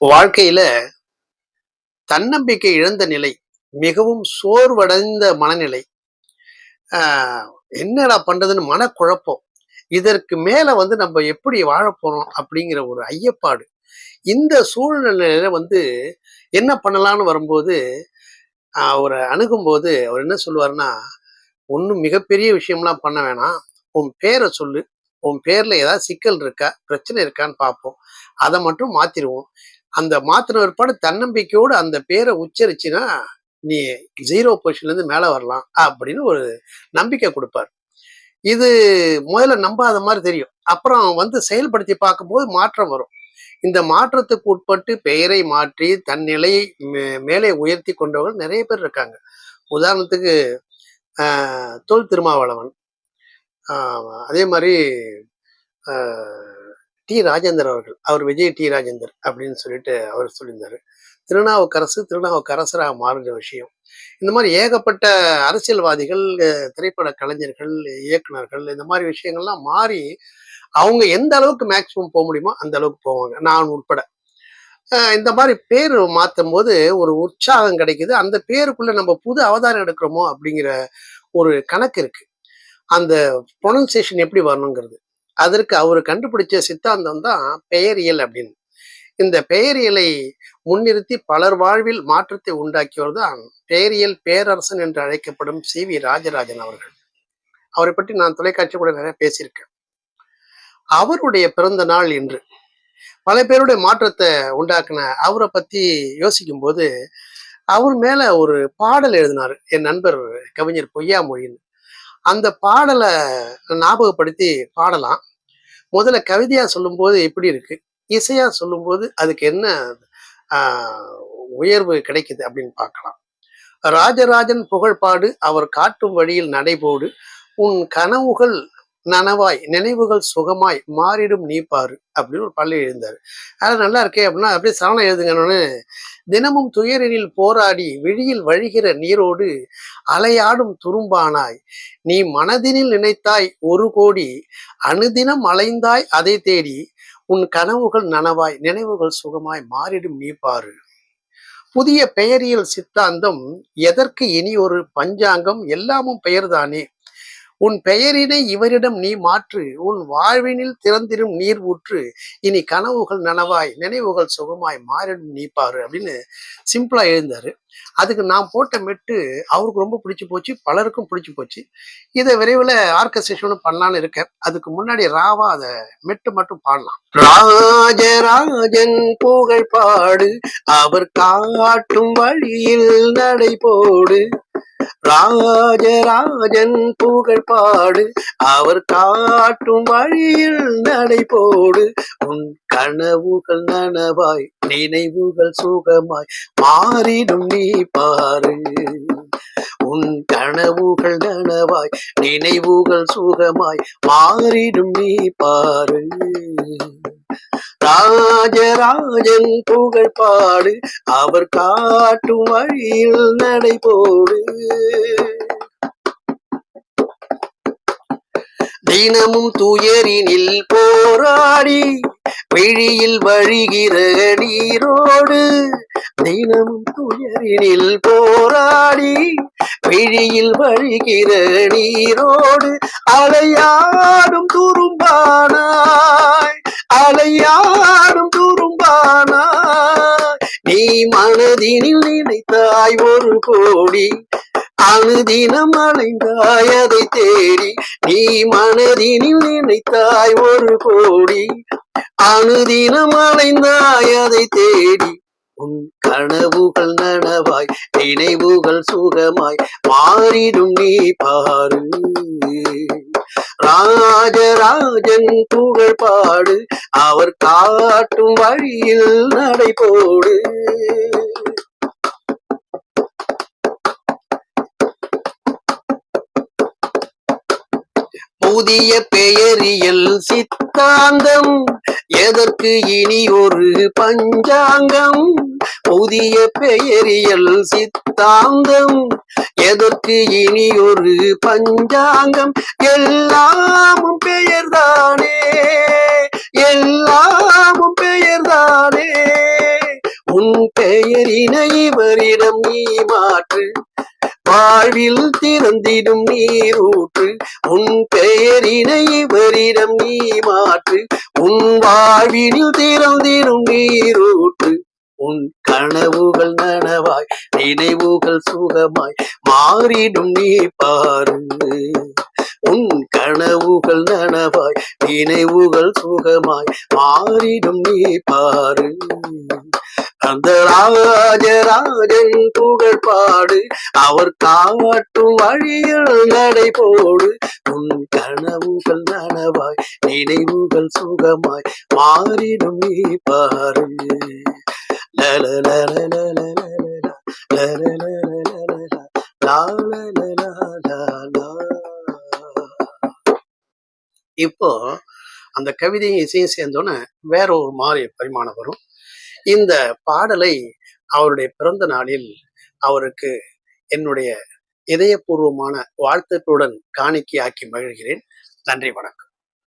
வாழ்க்கையில தன்னம்பிக்கை இழந்த நிலை மிகவும் சோர்வடைந்த மனநிலை ஆஹ் என்னடா பண்றதுன்னு மனக்குழப்பம் இதற்கு மேல வந்து நம்ம எப்படி வாழப்போறோம் அப்படிங்கிற ஒரு ஐயப்பாடு. இந்த சூழ்நிலையில வந்து என்ன பண்ணலாம்னு வரும்போது அவரை அணுகும்போது அவர் என்ன சொல்லுவார்னா ஒன்றும் மிகப்பெரிய விஷயம்லாம் பண்ண வேணாம். உன் பேரை சொல்லு. உன் பேர்ல ஏதாவது சிக்கல் இருக்கா? பிரச்சனை இருக்கான்னு பார்ப்போம். அதை மட்டும் மாத்திருவோம். அந்த மாத்தின பிற்பாடு தன்னம்பிக்கையோடு அந்த பேரை உச்சரிச்சுன்னா நீ ஜீரோ பொசிஷன்லேருந்து இருந்து வரலாம் அப்படின்னு ஒரு நம்பிக்கை கொடுப்பார். இது முதல்ல நம்பாத மாதிரி தெரியும். அப்புறம் வந்து செயல்படுத்தி பார்க்கும்போது மாற்றம் வரும். இந்த மாற்றத்துக்கு உட்பட்டு பெயரை மாற்றி தன் நிலையை மே- மேலே உயர்த்தி கொண்டவர்கள் நிறைய பேர் இருக்காங்க. உதாரணத்துக்கு ஆஹ், தொல் திருமாவளவன். ஆஹ், அதே மாதிரி ஆஹ், டி. ராஜேந்தர் அவர்கள். அவர் விஜய் டி. ராஜேந்தர் அப்படின்னு சொல்லிட்டு அவர் சொல்லியிருந்தாரு. திருநாவுக்கரசு திருநாவுக்கரசராக மாறுற விஷயம். இந்த மாதிரி ஏகப்பட்ட அரசியல்வாதிகள் திரைப்பட கலைஞர்கள் இயக்குனர்கள் இந்த மாதிரி விஷயங்கள்லாம் மாறி அவங்க எந்த அளவுக்கு மேக்சிமம் போக முடியுமோ அந்த அளவுக்கு போவாங்க. நான் உட்பட. இந்த மாதிரி பேர் மாற்றும் போது ஒரு உற்சாகம் கிடைக்குது. அந்த பேருக்குள்ள நம்ம புது அவதாரம் எடுக்கிறோமோ அப்படிங்கிற ஒரு கணக்கு இருக்கு. அந்த ப்ரொனன்சியேஷன் எப்படி வரணுங்கிறது. அதற்கு அவர் கண்டுபிடிச்ச சித்தாந்தம் தான் பெயரியல் அப்படின்னு. இந்த பெயரியலை முன்னிறுத்தி பலர் வாழ்வில் மாற்றத்தை உண்டாக்கியவர் தான் பெயரியல் பேரரசன் என்று அழைக்கப்படும் சி வி ராஜராஜன் அவர்கள். அவரை பற்றி நான் தொலைக்காட்சி கூட நிறைய பேசியிருக்கேன். அவருடைய பிறந்த நாள் இன்று. பல பேருடைய மாற்றத்தை உண்டாக்குன அவரை பத்தி யோசிக்கும் போது அவர் மேல ஒரு பாடல் எழுதினார். என் நண்பர் கவிஞர் பொய்யாமொழின்னு. அந்த பாடலை ஞாபகப்படுத்தி பாடலாம். முதல்ல கவிதையா சொல்லும்போது எப்படி இருக்கு? இசையா சொல்லும்போது அதுக்கு என்ன ஆஹ், உயர்வு கிடைக்குது அப்படின்னு பார்க்கலாம். ராஜராஜன் புகழ்பாடு அவர் காட்டும் வழியில் நடைபோடு உன் கனவுகள் நனவாய் நினைவுகள் சுகமாய் மாறிடும் நீ பாரு அப்படின்னு ஒரு பள்ளி எழுந்தாரு. அது நல்லா இருக்கே அப்படின்னா அப்படியே சரணம் எழுதுங்கன்னு தினமும் துயரினில் போராடி விழியில் வழிகிற நீரோடு அலையாடும் துரும்பானாய். நீ மனதினில் நினைத்தாய் ஒரு கோடி அனுதினம் அலைந்தாய் அதை தேடி. உன் கனவுகள் நனவாய் நினைவுகள் சுகமாய் மாறிடும் நீ பாரு. புதிய பெயரியல் சித்தாந்தம் எதற்கு இனி ஒரு பஞ்சாங்கம்? எல்லாமும் பெயர்தானே? உன் பெயரினை இவரிடம் நீ மாற்று உன் வாழ்வினில் திறந்திரும் நீர் ஊற்று. இனி கனவுகள் நனவாய் நினைவுகள் சுகமாய் மாறிடும் நீ பாரு அப்படின்னு சிம்பிளா எழுந்தாரு. அதுக்கு நான் போட்ட மெட்டு அவருக்கு ரொம்ப பிடிச்சி போச்சு பலருக்கும் பிடிச்சி போச்சு. இதை விரைவில் ஆர்கஸ்ட்ரேஷனும் பண்ணலான்னு இருக்கேன். அதுக்கு முன்னாடி ராவா அதை மெட்டு மட்டும் பாடலாம். ராஜராஜன் புகழ் பாடு அவர் காட்டும் வழியில் நடை போடு. ராஜராஜன் புகழ் பாடு அவர் காட்டும் வழியில் நடை போடு. உன் கனவுகள் நனவாய் நினைவுகள் சுகமாய் மாறிடும் நீ பாரு. உன் கனவுகள் நனவாய் நினைவுகள் சுகமாய் மாறிடும் நீ பாரு. ராஜராஜன் புகழ் பாடு. அவர் காட்டும் வழியில் நடைபோடு தினமும் துயரினில் போராடி. விழியில் வழிகிற நீரோடு. தினம் துயரினில் போராடி விழியில் வழிகிற நீரோடு அலையாடும் துரும்பானாய் அலையாடும் துரும்பானாய். நீ மனதினில் நினைத்தாய் ஒரு கோடி அனுதினம் அலைந்தாய் அதை தேடி. நீ மனதினில் நினைத்தாய் ஒரு கோடி அனுதினம் அலைந்தாய் அதை தேடி. உன் கனவுகள் நனவாய் நினைவுகள் சுகமாய் மாறிடும் நீ பாரு. ராஜராஜன் புகழ் பாடு அவர் காட்டும் வழியில் நடைபோடு புதிய பெயரியல் சித்தாந்தம். எதற்கு இனி ஒரு பஞ்சாங்கம்? புதிய பெயரியல் சித்தாந்தம். எதற்கு இனி ஒரு பஞ்சாங்கம்? எல்லாமும் பெயர்தானே. எல்லாமும் பெயர்தானே. உன் பெயரினை இவரிடம் நீ மாற்று. வாழ்வில் திறந்திடும் நீரூற்று உன் பெயரினை இவரிடம் நீ மாற்று உன் வாழ்வினில் திறந்திடும் நீரூற்று உன் கனவுகள் நனவாய் நினைவுகள் சுகமாய் மாறிடும் நீ பாரு உன் கனவுகள் நனவாய் நினைவுகள் சுகமாய் மாறிடும் நீ பாரு அந்த ராஜராஜன் புகழ் பாடு அவர் காட்டும் வழியில் நடை போடு உன் கனவுகள் நனவாய் நினைவுகள் சுகமாய் மாறிடும் நீ பாரு லல லல லல லல லல லல லல இப்போ அந்த கவிதையும் இசையும் சேர்ந்தோன்னே வேற ஒரு மாதிரி பரிமாணம் வரும். இந்த பாடலை அவருடைய பிறந்த நாளில் அவருக்கு என்னுடைய இதயபூர்வமான வாழ்த்துக்களுடன் காணிக்கையாக்கி மகிழ்கிறேன். நன்றி வணக்கம்.